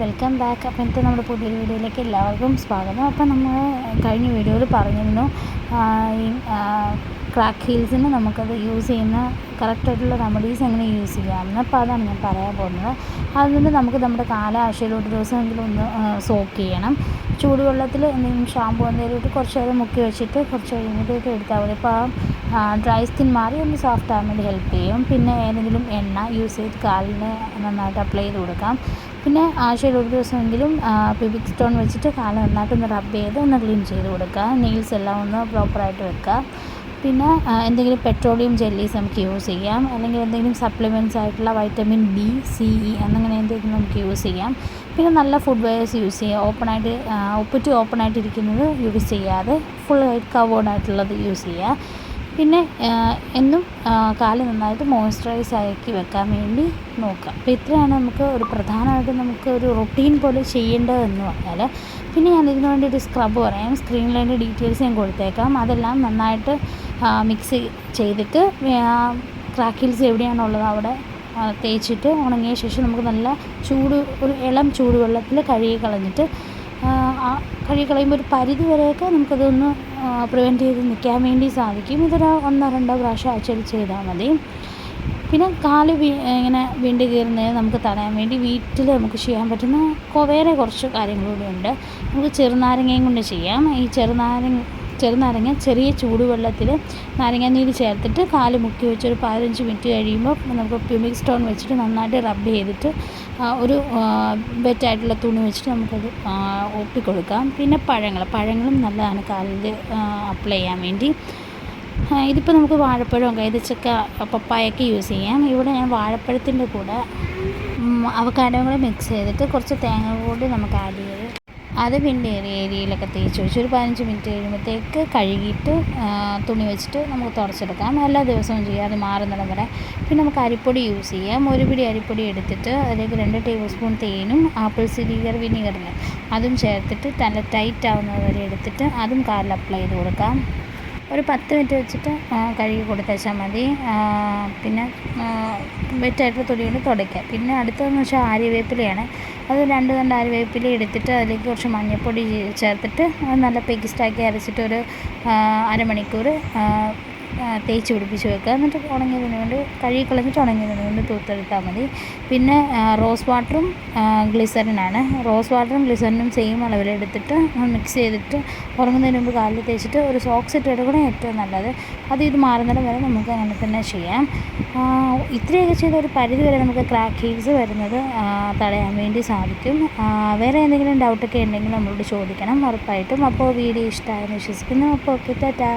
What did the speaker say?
Welcome back. അപ്പോൾ ഇന്നത്തെ നമ്മുടെ പുതിയൊരു വീഡിയോയിലേക്ക് എല്ലാവർക്കും സ്വാഗതം. അപ്പോൾ നമ്മൾ കഴിഞ്ഞ വീഡിയോയിൽ പറഞ്ഞിരുന്നു ഈ ക്രാക്ക് ഹീൽസിന് നമുക്കത് യൂസ് ചെയ്യുന്ന കറക്റ്റായിട്ടുള്ള റെമഡീസ് എങ്ങനെ യൂസ് ചെയ്യാമെന്ന് അപ്പോൾ അതാണ് ഞാൻ പറയാൻ പോകുന്നത്. അതുകൊണ്ട് നമുക്ക് നമ്മുടെ കാല ആഴ്ചയിൽ ഒരു ദിവസമെങ്കിലും ഒന്ന് സോക്ക് ചെയ്യണം. ചൂടുവെള്ളത്തിൽ എന്തെങ്കിലും ഷാമ്പു എന്തെങ്കിലും ഇട്ട് കുറച്ച് നേരം മുക്കി വെച്ചിട്ട് കുറച്ച് കഴിഞ്ഞിട്ടൊക്കെ എടുത്താൽ മതി. അപ്പോൾ ഡ്രൈ സ്കിൻ മാറി ഒന്ന് സോഫ്റ്റ് ആകാൻ വേണ്ടി ഹെൽപ്പ് ചെയ്യും. പിന്നെ ഏതെങ്കിലും എണ്ണ യൂസ് ചെയ്ത് കാലിന് നന്നായിട്ട് അപ്ലൈ ചെയ്ത് കൊടുക്കാം. പിന്നെ ആഴ്ചയിൽ ഒരു ദിവസമെങ്കിലും പിബിക് സ്റ്റോൺ വെച്ചിട്ട് കാൽ നന്നായിട്ട് ഒന്ന് റബ്ബ് ചെയ്ത് ഒന്ന് ക്ലീൻ ചെയ്ത് കൊടുക്കുക. നെയിൽസ് എല്ലാം ഒന്ന് പ്രോപ്പറായിട്ട് വെക്കുക. പിന്നെ എന്തെങ്കിലും പെട്രോളിയം ജെല്ലീസ് നമുക്ക് യൂസ് ചെയ്യാം. അല്ലെങ്കിൽ എന്തെങ്കിലും സപ്ലിമെന്റ്സ് ആയിട്ടുള്ള വൈറ്റമിൻ ബി സി ഇ എന്നങ്ങനെ എന്തെങ്കിലും നമുക്ക് യൂസ് ചെയ്യാം. പിന്നെ നല്ല ഫുഡ് വെയർസ് യൂസ് ചെയ്യുക. ഓപ്പണായിട്ട് ഒപ്പറ്റി ഓപ്പണായിട്ട് ഇരിക്കുന്നത് യൂസ് ചെയ്യാതെ ഫുൾ കവേർഡ് ആയിട്ടുള്ളത് യൂസ് ചെയ്യുക. പിന്നെ എന്നും കാൽ നന്നായിട്ട് മോയ്സ്ചറൈസ് ആക്കി വെക്കാൻ വേണ്ടി നോക്കുക. അപ്പോൾ ഇത്രയാണ് നമുക്ക് ഒരു പ്രധാനമായിട്ടും നമുക്ക് ഒരു റൊട്ടീൻ പോലെ ചെയ്യേണ്ടതെന്ന് പറഞ്ഞാൽ പിന്നെ ഞാൻ ഇതിനു വേണ്ടി ഒരു സ്ക്രബ് പറയാം സ്ക്രീനിൽ ഡീറ്റെയിൽസ് ഞാൻ കൊടുത്തേക്കാം. അതെല്ലാം നന്നായിട്ട് മിക്സ് ചെയ്തിട്ട് ക്രാക്കിൽസ് എവിടെയാണുള്ളത് അവിടെ തേച്ചിട്ട് ഉണങ്ങിയ ശേഷം നമുക്ക് നല്ല ചൂട് ഒരു ഇളം ചൂടുവെള്ളത്തിൽ കഴുകി കളഞ്ഞിട്ട് കഴുകി കളയുമ്പോൾ ഒരു പരിധി വരെയൊക്കെ നമുക്കതൊന്ന് പ്രിവെന്റ് ചെയ്ത് നിൽക്കാൻ വേണ്ടി സാധിക്കും. ഇതൊരു ഒന്നോ രണ്ടോ പ്രാവശ്യം ആഴ്ചയിൽ ചെയ്താൽ മതി. പിന്നെ കാൽ ഇങ്ങനെ വീണ്ടും കീറുന്നത് നമുക്ക് തടയാൻ വേണ്ടി വീട്ടിൽ നമുക്ക് ചെയ്യാൻ പറ്റുന്ന വേറെ കുറച്ച് കാര്യങ്ങളുണ്ട് നമുക്ക് ചെറുനാരങ്ങയും കൊണ്ട് ചെയ്യാം. ഈ ചെറുനാരങ്ങ ചെറുനാരങ്ങ ചെറിയ ചൂടുവെള്ളത്തിൽ നാരങ്ങാനീര് ചേർത്തിട്ട് കാൽ മുക്കി വെച്ച് ഒരു പതിനഞ്ച് മിനിറ്റ് കഴിയുമ്പോൾ നമുക്ക് പ്യൂമിക് സ്റ്റോൺ വെച്ചിട്ട് നന്നായിട്ട് റബ്ബ് ചെയ്തിട്ട് ഒരു വെറ്റായിട്ടുള്ള തുണി വെച്ചിട്ട് നമുക്കത് ഒപ്പിക്കൊടുക്കാം പിന്നെ പഴങ്ങൾ പഴങ്ങളും നല്ലതാണ് കാലിൽ അപ്ലൈ ചെയ്യാൻ വേണ്ടി. ഇതിപ്പോൾ നമുക്ക് വാഴപ്പഴം കൈതച്ചക്ക പപ്പായൊക്കെ യൂസ് ചെയ്യാം. ഇവിടെ ഞാൻ വാഴപ്പഴത്തിന്റെ കൂടെ അവക്കാഡോയും കൂടെ മിക്സ് ചെയ്തിട്ട് കുറച്ച് തേങ്ങ കൂടി നമുക്ക് ആഡ് ചെയ്ത് അത് പിന്നെ ഏരിയയിലൊക്കെ തേച്ച് വെച്ച് ഒരു പതിനഞ്ച് മിനിറ്റ് കഴിയുമ്പോഴത്തേക്ക് കഴുകിയിട്ട് തുണി വെച്ചിട്ട് നമുക്ക് തുടച്ചെടുക്കാം. എല്ലാ ദിവസവും ചെയ്യാം. അത് മാറുന്നിടം വരെ. പിന്നെ നമുക്ക് അരിപ്പൊടി യൂസ് ചെയ്യാം. ഒരു പിടി അരിപ്പൊടി എടുത്തിട്ട് അതിലേക്ക് രണ്ട് ടേബിൾ സ്പൂൺ തേനും ആപ്പിൾ സിലീഗർ വിനീഗറിന് അതും ചേർത്തിട്ട് നല്ല ടൈറ്റ് ആവുന്നത് വരെ എടുത്തിട്ട് അതും കാലിൽ അപ്ലൈ ചെയ്ത് കൊടുക്കാം. ഒരു പത്ത് മിനിറ്റ് വെച്ചിട്ട് കഴുകി കൊടുത്തേച്ചാൽ മതി. പിന്നെ വെറ്റായിട്ടുള്ള തുണി കൊണ്ട് തുടയ്ക്കുക. പിന്നെ അടുത്തതെന്ന് വെച്ചാൽ ആര്യവേപ്പിലയാണ്. അത് രണ്ട് രണ്ട് ആര്യവേപ്പില എടുത്തിട്ട് അതിലേക്ക് കുറച്ച് മഞ്ഞൾപ്പൊടി ചേർത്തിട്ട് നല്ല പേസ്റ്റാക്കി അരച്ചിട്ട് ഒരു അരമണിക്കൂർ തേച്ച് പിടിപ്പിച്ച് വെക്കുക. എന്നിട്ട് ഉണങ്ങിയതിന് കൊണ്ട് കഴുകി കളഞ്ഞിട്ട് ഉണങ്ങിയതിന് കൊണ്ട് തൂത്തെടുത്താൽ മതി. പിന്നെ റോസ് വാട്ടറും ഗ്ലിസറിനാണ്. റോസ് വാട്ടറും ഗ്ലിസറിനും സെയിം അളവിലെടുത്തിട്ട് മിക്സ് ചെയ്തിട്ട് ഉറങ്ങുന്നതിന് മുമ്പ് കാലിൽ തേച്ചിട്ട് ഒരു സോക്സ് ഇട്ട് ഏറ്റവും നല്ലത്. അത് ഇത് മാറുന്നിടം വരെ നമുക്ക് അങ്ങനെ തന്നെ ചെയ്യാം. ഇത്രയൊക്കെ ചെയ്ത ഒരു പരിധി വരെ നമുക്ക് ക്രാക്ക് ഹീൽസ് വരുന്നത് തടയാൻ വേണ്ടി സാധിക്കും. വേറെ എന്തെങ്കിലും ഡൗട്ടൊക്കെ ഉണ്ടെങ്കിൽ നമ്മളോട് ചോദിക്കണം. ഉറപ്പായിട്ടും. അപ്പോൾ വീഡിയോ ഇഷ്ടമായെന്ന് വിശ്വസിക്കുന്നു. അപ്പോൾ ഓക്കെ ടാറ്റാ.